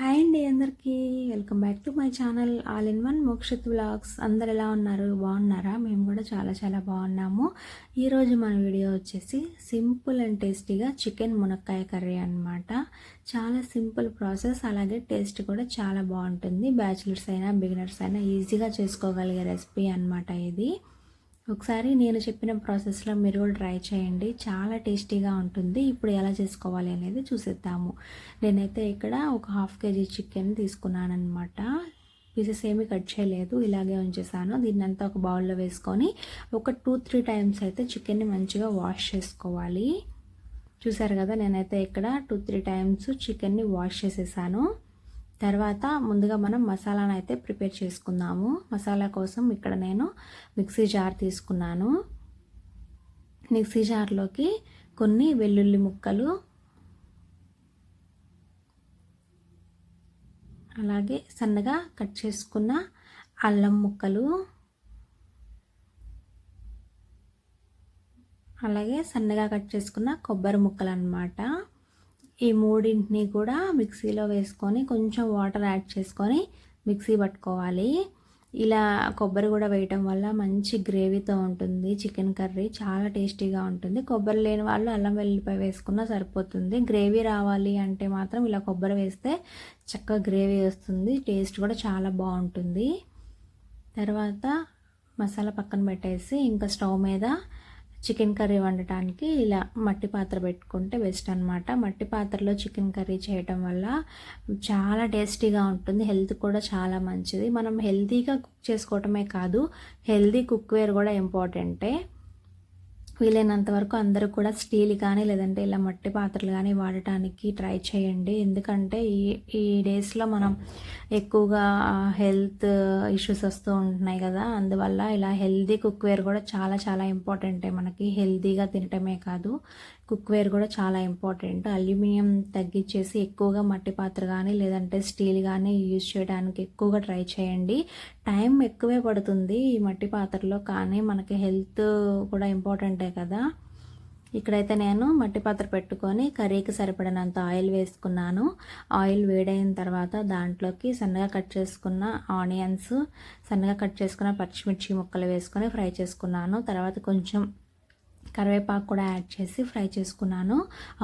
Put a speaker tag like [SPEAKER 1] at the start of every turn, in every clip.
[SPEAKER 1] Hi అండి అందరికీ. Welcome back to my channel all in one Mokshith vlogs. అందరు ఎలా ఉన్నారు? బాగున్నారా? మేము కూడా చాలా చాలా బాగున్నాము. ఈరోజు మన వీడియో వచ్చేసి సింపుల్ అండ్ టేస్టీగా చికెన్ మునక్కాయ కర్రీ అనమాట చాలా సింపుల్ ప్రాసెస్ అలాగే టేస్ట్ కూడా చాలా బాగుంటుంది. బ్యాచిలర్స్ అయినా బిగినర్స్ అయినా ఈజీగా చేసుకోగలిగే రెసిపీ అనమాట ఇది. ఒకసారి నేను చెప్పిన ప్రాసెస్లో మీరు కూడా ట్రై చేయండి. చాలా టేస్టీగా ఉంటుంది. ఇప్పుడు ఎలా చేసుకోవాలి అనేది చూసేద్దాము. నేనైతే ఇక్కడ ఒక హాఫ్ కేజీ చికెన్ తీసుకున్నాను అనమాట పీసెస్ ఏమీ కట్ చేయలేదు. ఇలాగే ఉంచేసాను. దీన్ని అంతా ఒక బౌల్లో వేసుకొని ఒక టూ త్రీ టైమ్స్ అయితే చికెన్ని మంచిగా వాష్ చేసుకోవాలి. చూసారు కదా నేనైతే ఇక్కడ టూ త్రీ టైమ్స్ చికెన్ని వాష్ చేసేసాను. తర్వాత ముందుగా మనం మసాలాను అయితే ప్రిపేర్ చేసుకుందాము. మసాలా కోసం ఇక్కడ నేను మిక్సీ జార్ తీసుకున్నాను. మిక్సీ జార్లోకి కొన్ని వెల్లుల్లి ముక్కలు అలాగే సన్నగా కట్ చేసుకున్న అల్లం ముక్కలు అలాగే సన్నగా కట్ చేసుకున్న కొబ్బరి ముక్కలు అన్నమాట ఈ మూడింటిని కూడా మిక్సీలో వేసుకొని కొంచెం వాటర్ యాడ్ చేసుకొని మిక్సీ పట్టుకోవాలి. ఇలా కొబ్బరి కూడా వేయటం వల్ల మంచి గ్రేవీతో ఉంటుంది చికెన్ కర్రీ చాలా టేస్టీగా ఉంటుంది. కొబ్బరి లేని వాళ్ళు అల్లం వెల్లిపాయ వేసుకున్నా సరిపోతుంది. గ్రేవీ రావాలి అంటే మాత్రం ఇలా కొబ్బరి వేస్తే చక్కగా గ్రేవీ వస్తుంది టేస్ట్ కూడా చాలా బాగుంటుంది. తర్వాత మసాలా పక్కన పెట్టేసి ఇంకా స్టవ్ మీద చికెన్ కర్రీ వండటానికి ఇలా మట్టి పాత్ర పెట్టుకుంటే బెస్ట్ అనమాట మట్టి పాత్రలో చికెన్ కర్రీ చేయటం వల్ల చాలా టేస్టీగా ఉంటుంది. హెల్త్ కూడా చాలా మంచిది. మనం హెల్తీగా కుక్ చేసుకోవటమే కాదు హెల్తీ కుక్వేర్ కూడా ఇంపార్టెంటే. వీలైనంత వరకు అందరూ కూడా స్టీల్ కానీ లేదంటే ఇలా మట్టి పాత్రలు కానీ వాడటానికి ట్రై చేయండి. ఎందుకంటే ఈ ఈ డేస్లో మనం ఎక్కువగా హెల్త్ ఇష్యూస్ వస్తూ ఉంటున్నాయి కదా. అందువల్ల ఇలా హెల్దీ కుక్వేర్ కూడా చాలా చాలా ఇంపార్టెంటే మనకి హెల్దీగా తినటమే కాదు. కుక్వేర్ కూడా చాలా ఇంపార్టెంట్. అల్యూమినియం తగ్గించేసి ఎక్కువగా మట్టి పాత్ర కానీ లేదంటే స్టీల్ కానీ యూజ్ చేయడానికి ఎక్కువగా ట్రై చేయండి. టైం ఎక్కువే పడుతుంది ఈ మట్టి పాత్రలో కానీ మనకి హెల్త్ కూడా ఇంపార్టెంటే కదా. ఇక్కడైతే నేను మట్టి పాత్ర పెట్టుకొని కర్రీకి సరిపడినంత ఆయిల్ వేసుకున్నాను. ఆయిల్ వేడైన తర్వాత దాంట్లోకి సన్నగా కట్ చేసుకున్న ఆనియన్స్ సన్నగా కట్ చేసుకున్న పచ్చిమిర్చి ముక్కలు వేసుకొని ఫ్రై చేసుకున్నాను. తర్వాత కొంచెం కరివేపాకు కూడా యాడ్ చేసి ఫ్రై చేసుకున్నాను.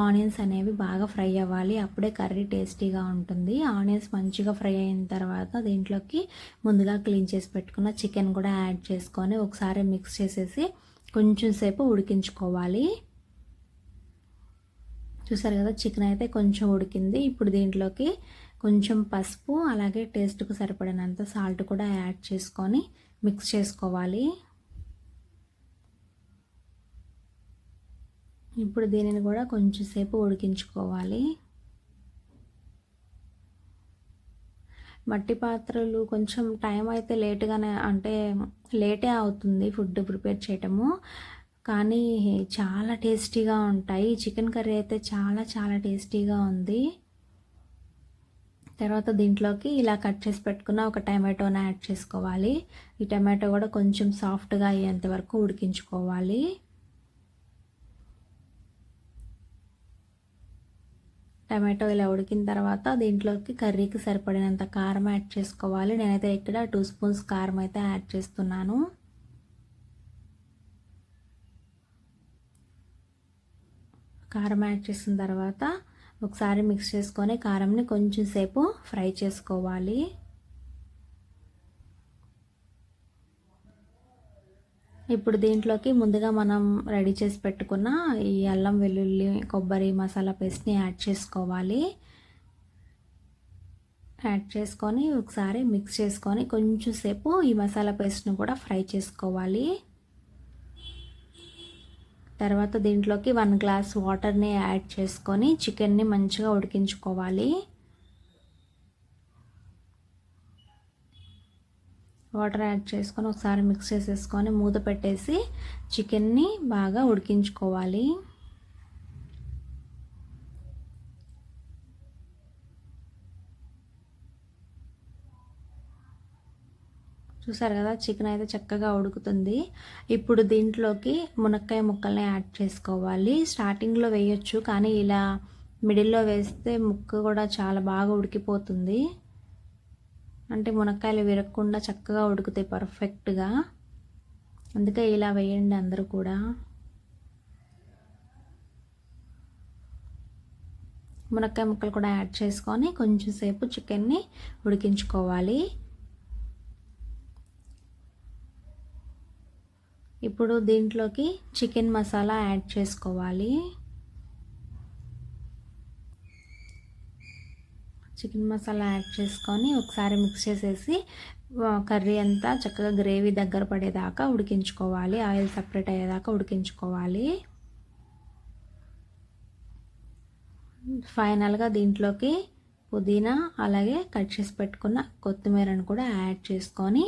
[SPEAKER 1] ఆనియన్స్ అనేవి బాగా ఫ్రై అవ్వాలి. అప్పుడే కర్రీ టేస్టీగా ఉంటుంది. ఆనియన్స్ మంచిగా ఫ్రై అయిన తర్వాత దీంట్లోకి ముందుగా క్లీన్ చేసి పెట్టుకున్న చికెన్ కూడా యాడ్ చేసుకొని ఒకసారి మిక్స్ చేసేసి కొంచెం సేపు ఉడికించుకోవాలి. చూసారు కదా చికెన్ అయితే కొంచెం ఉడికింది. ఇప్పుడు దీంట్లోకి కొంచెం పసుపు అలాగే టేస్ట్కు సరిపడినంత సాల్ట్ కూడా యాడ్ చేసుకొని మిక్స్ చేసుకోవాలి. ఇప్పుడు దీనిని కూడా కొంచెం సేపు ఉడికించుకోవాలి. మట్టి పాత్రలు కొంచెం టైం అయితే లేట్గానే అంటే లేటే అవుతుంది ఫుడ్ ప్రిపేర్ చేయటము. కానీ చాలా టేస్టీగా ఉంటాయి. చికెన్ కర్రీ అయితే చాలా చాలా టేస్టీగా ఉంది. తర్వాత దీంట్లోకి ఇలా కట్ చేసి పెట్టుకున్న ఒక టమాటోని యాడ్ చేసుకోవాలి. ఈ టమాటో కూడా కొంచెం సాఫ్ట్గా అయ్యేంత వరకు ఉడికించుకోవాలి. టమాటో ఇలా ఉడికిన తర్వాత దీంట్లోకి కర్రీకి సరిపడినంత కారం యాడ్ చేసుకోవాలి. నేనైతే ఇక్కడ టూ స్పూన్స్ కారం అయితే యాడ్ చేస్తున్నాను. కారం యాడ్ చేసిన తర్వాత ఒకసారి మిక్స్ చేసుకొని కారంని కొంచెం సేపు ఫ్రై చేసుకోవాలి. ఇప్పుడు దీంట్లోకి ముందుగా మనం రెడీ చేసి పెట్టుకున్న ఈ అల్లం వెల్లుల్లి కొబ్బరి మసాలా పేస్ట్ని యాడ్ చేసుకోవాలి. యాడ్ చేసుకొని ఒకసారి మిక్స్ చేసుకొని కొంచెం సేపు ఈ మసాలా పేస్ట్ని కూడా ఫ్రై చేసుకోవాలి. తర్వాత దీంట్లోకి వన్ గ్లాస్ వాటర్ని యాడ్ చేసుకొని చికెన్ని మంచిగా ఉడికించుకోవాలి. వాటర్ యాడ్ చేసుకొని ఒకసారి మిక్స్ చేసేసుకొని మూత పెట్టేసి చికెన్ని బాగా ఉడికించుకోవాలి. చూసారు కదా చికెన్ అయితే చక్కగా ఉడుకుతుంది. ఇప్పుడు దీంట్లోకి మునక్కాయ ముక్కల్ని యాడ్ చేసుకోవాలి. స్టార్టింగ్లో వేయొచ్చు కానీ ఇలా మిడిల్లో వేస్తే ముక్క కూడా చాలా బాగా ఉడికిపోతుంది. అంటే మునక్కాయలు విరగకుండా చక్కగా ఉడుకుతాయి పర్ఫెక్ట్గా. అందుకే ఇలా వేయండి అందరూ కూడా. మునక్కాయ ముక్కలు కూడా యాడ్ చేసుకొని కొంచెం సేపు చికెన్ని ఉడికించుకోవాలి. ఇప్పుడు దీంట్లోకి చికెన్ మసాలా యాడ్ చేసుకోవాలి. చికెన్ మసాలా యాడ్ చేసుకొని ఒకసారి మిక్స్ చేసేసి కర్రీ అంతా చక్కగా గ్రేవీ దగ్గర పడేదాకా ఉడికించుకోవాలి. ఆయిల్ సపరేట్ అయ్యేదాకా ఉడికించుకోవాలి. ఫైనల్గా దీంట్లోకి పుదీనా అలాగే కట్ చేసి పెట్టుకున్న కొత్తిమీరను కూడా యాడ్ చేసుకొని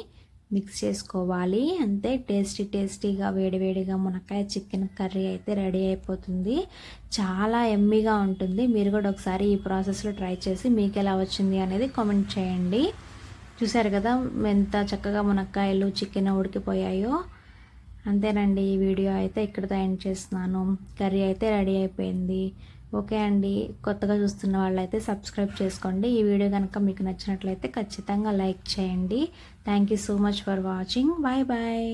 [SPEAKER 1] మిక్స్ చేసుకోవాలి. అంతే టేస్టీ టేస్టీగా వేడివేడిగా మునక్కాయ చికెన్ కర్రీ అయితే రెడీ అయిపోతుంది. చాలా ఎమ్మీగా ఉంటుంది. మీరు కూడా ఒకసారి ఈ ప్రాసెస్లో ట్రై చేసి మీకు ఎలా వచ్చింది అనేది కామెంట్ చేయండి. చూసారు కదా ఎంత చక్కగా మునక్కాయలు చికెన్ ఉడికిపోయాయో. అంతేనండి ఈ వీడియో అయితే ఇక్కడితో ఎండ్ చేస్తున్నాను. కర్రీ అయితే రెడీ అయిపోయింది. ఓకే అండి కొత్తగా చూస్తున్న వాళ్ళైతే సబ్స్క్రైబ్ చేసుకోండి. ఈ వీడియో కనుక మీకు నచ్చినట్లయితే ఖచ్చితంగా లైక్ చేయండి. Thank you so much for watching. Bye bye.